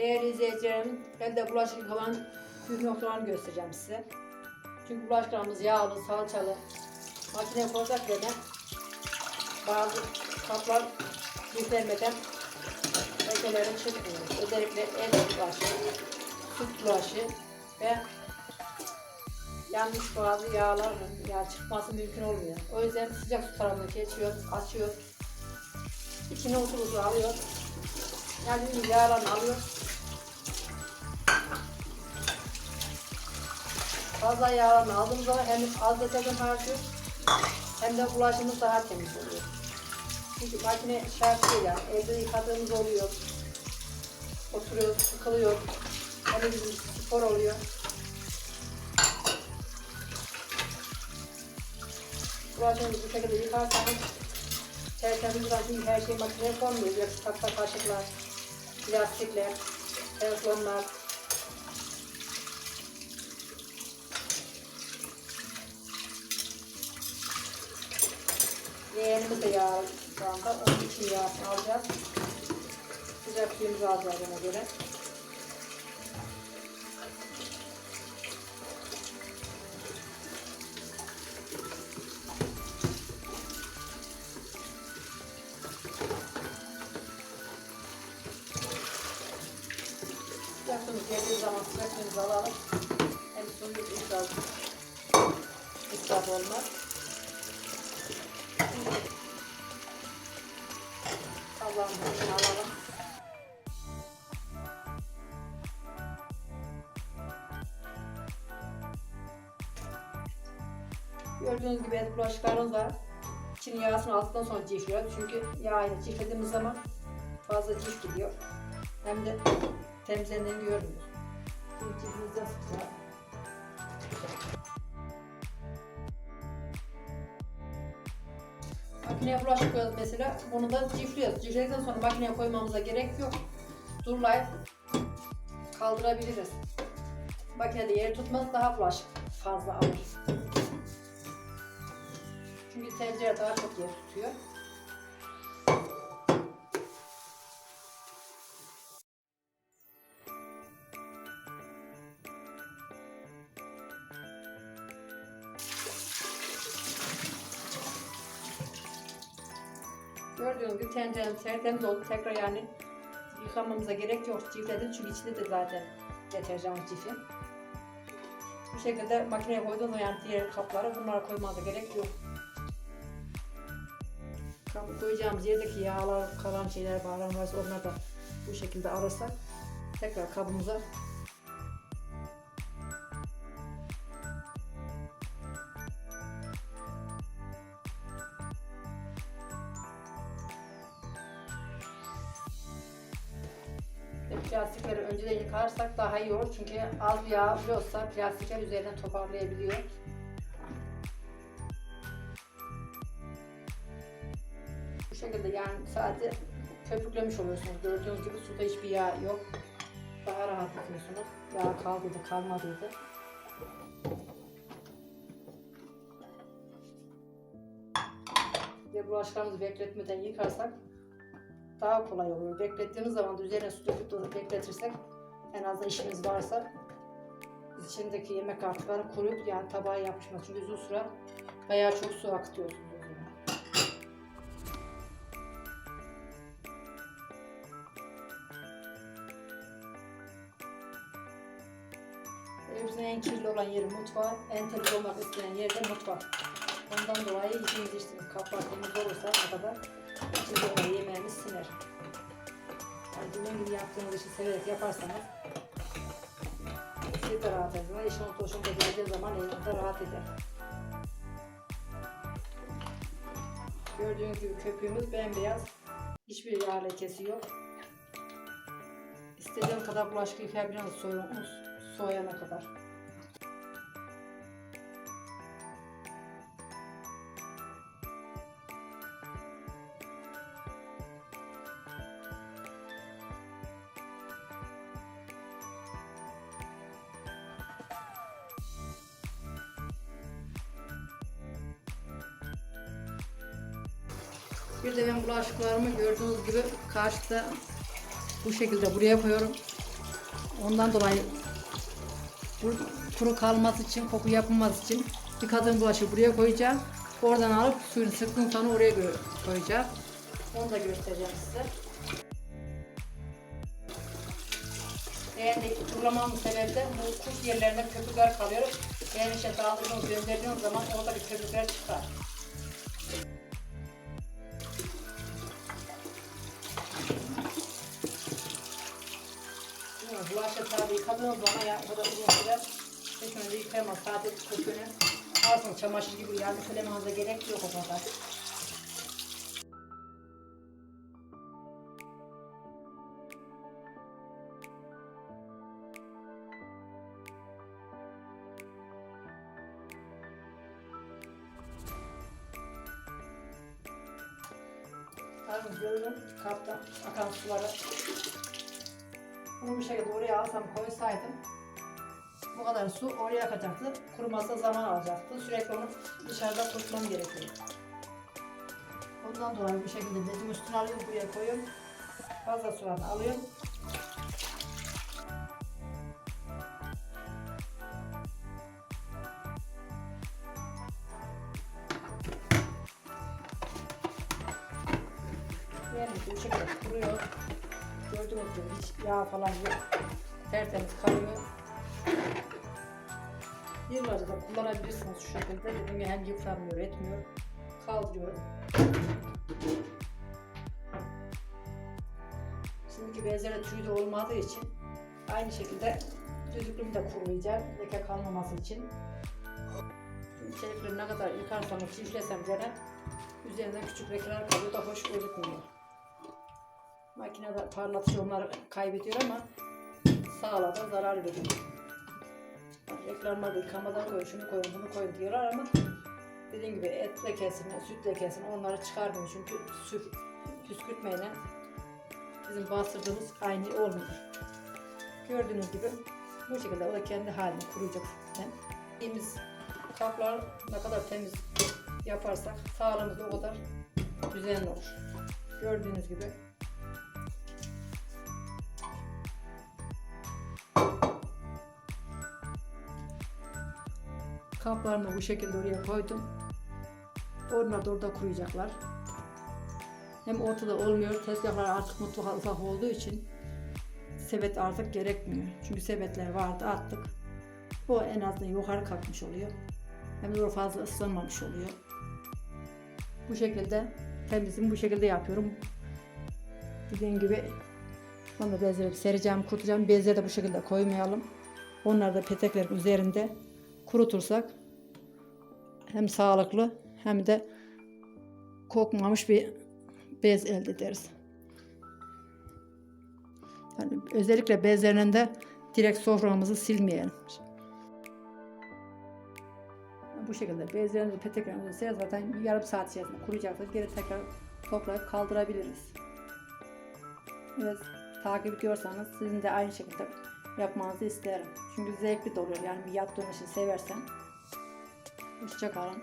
Değerli izleyicilerim, ben de bulaşık yıkamanın püf noktalarını göstereceğim size. Çünkü bulaşıklarımız yağlı, salçalı. Makineye koyacak yerine bazı kaplar yüklenmeden lekeleri çıkmıyor. Özellikle el bulaşı, süt bulaşı ve yanlış bazı yağlar yağ çıkması mümkün olmuyor. O yüzden sıcak su tarafını geçiyor, açıyor. İçine usul alıyor. Yani yağlarını alıyor. Fazla yağlarını aldığımız zaman hem az deterjan harcıyor hem de bulaşımız daha temiz oluyor. Çünkü makine şart değil yani. Evde yıkadığımız oluyor. Oturuyor, sıkılıyor. De bizim spor oluyor. Bulaşığımızı bu şekilde yıkarsanız tertemiz çünkü her şey makineye konmuyor. Yoksa tahta kaşıklar, plastikler, telefonlar, De yağ şu anda. Onun için yağ alacağız. Sıcak suyumuzu alacağız ona göre. Suyumuz geldiği zaman sıcak suyumuzu alalım. Hem suyu biraz israf olmaz. Gördüğünüz gibi et bulaşıklarımız var. İçinin yağsını aldıktan sonra cifliyor. Çünkü yağı ciflediğimiz zaman fazla cif gidiyor. Hem de temizlendiğini görmüyoruz. Şimdi cifimizden sıkacağız. Makineye bulaşık koyuyoruz mesela. Bunu da cifliyoruz. Cifledikten sonra makineye koymamıza gerek yok. Durlayıp kaldırabiliriz. Makinede yer tutmaz daha bulaşık fazla alır. Çünkü tencere daha çok yer tutuyor. Gördüğünüz gibi tenceremiz tertemiz oldu. Tekrar yani yıkamamıza gerek yok. Cifledim çünkü içinde de zaten deterjan cifi. Bu şekilde makineye koyduğumuz yani diğer kaplara bunlara koymamıza gerek yok. Kapı koyacağımız yerdeki yağlar, kalan şeyler, bağlar varsa onları da bu şekilde alırsak tekrar kabımıza Plastikleri önceden yıkarsak daha iyi olur çünkü az yağ olsa plastikler üzerinden toparlayabiliyor. Bu şekilde yani sadece köpüklemiş oluyorsunuz. Gördüğünüz gibi suda hiçbir yağ yok. Daha rahat yapıyorsunuz. Yağ kaldıydı, kalmadıydı. Ve bulaşıklarımızı bekletmeden yıkarsak daha kolay oluyor. Beklettiğimiz zaman da üzerine su döküp bekletirsek en azından işimiz varsa içindeki yemek artıkları kuruyup yani tabağa yapışmaz. Çünkü uzun süre bayağı çok su akıtıyorsunuz. Evimizin en kirli olan yeri mutfağı, en temiz olmak isteyen yer de mutfak. Ondan dolayı işimiz işte kaplar temiz olursa o kadar içinde olan yemeğimiz siner. Yani dediğim gibi yaptığınız işi severek yaparsanız siz de rahat edersiniz. İşin hoşunuza geldiği zaman elinizde rahat eder. Gördüğünüz gibi köpüğümüz bembeyaz. Hiçbir yağ lekesi yok. İstediğim kadar bulaşık yıkayabilirsiniz soğuyana kadar. Bir de ben bulaşıklarımı gördüğünüz gibi karşıda bu şekilde buraya koyuyorum. Ondan dolayı kuru kalması için, koku yapılması için kadın bulaşığı buraya koyacağım. Oradan alıp suyunu sıktım sonra oraya koyacağım. Onu da göstereceğim size. Beğendik kurulamamın sebebi de bu kuş yerlerinde köpükler kalıyor. Beğen işte daldırdığınız, gönderdiğiniz zaman orada bir köpükler çıkar. Yıkadığınız zaman ya o da uzun süre önce yıkayamaz. Sadece köpüğünü alsın çamaşır gibi yani söylemenize gerek yok o kadar. Bakın görün kaptan akan suları. Bunu bu şekilde oraya alsam koysaydım bu kadar su oraya akacaktı. Kuruması zaman alacaktı. Sürekli onu dışarıda tutmam gerekiyor. Ondan dolayı bu şekilde bezin üstüne alıyorum buraya koyuyorum. Fazla sularını alıyorum. Yani bu şekilde kuruyor. Gördüğünüz gibi hiç yağ falan yok. Tertemiz kalıyor. Yıllarca da kullanabilirsiniz şu şekilde. Dediğim gibi hem yıpranmıyor, etmiyor. Kaldırıyor. Şimdiki bezlere tüy de olmadığı için aynı şekilde düdüklümü de kurulayacağım. Leke kalmaması için. İçerikleri ne kadar yıkarsam, çiğlesem gene üzerinde küçük lekeler kalıyor da hoş gözükmüyor. Makinede parlatıcı onları kaybediyor ama sağlığa da zarar veriyor. Reklamlarda yıkamadan koyun, şunu koyun, bunu koyun diyorlar ama dediğim gibi et lekesini, süt lekesini onları çıkarmıyor çünkü süt püskürtmeyle bizim bastırdığımız aynı olmuyor. Gördüğünüz gibi bu şekilde o da kendi halini kuracak zaten. Yediğimiz kaplar ne kadar temiz yaparsak sağlığımız o kadar düzenli olur. Gördüğünüz gibi Kaplarımı bu şekilde oraya koydum. Onlar da orada kuruyacaklar. Hem ortada olmuyor, tezgahlar artık mutfağa ufak olduğu için sepet artık gerekmiyor. Çünkü sepetler vardı attık. O en azından yukarı kalkmış oluyor. Hem de fazla ıslanmamış oluyor. Bu şekilde temizliğimi bu şekilde yapıyorum. Dediğim gibi onu bezleri sereceğim, kurutacağım. Bezleri de bu şekilde koymayalım. Onları da peteklerin üzerinde kurutursak hem sağlıklı hem de kokmamış bir bez elde ederiz. Yani özellikle bezlerinin de direkt soframızı silmeyelim. Bu şekilde bezlerimizi peteklerimizi ser zaten yarım saat içerisinde kuruyacaktır. Geri tekrar toplayıp kaldırabiliriz. Evet, takip ediyorsanız sizin de aynı şekilde yapmanızı isterim. Çünkü zevkli de oluyor. Yani bir yaptığın işi seversen. Hoşçakalın.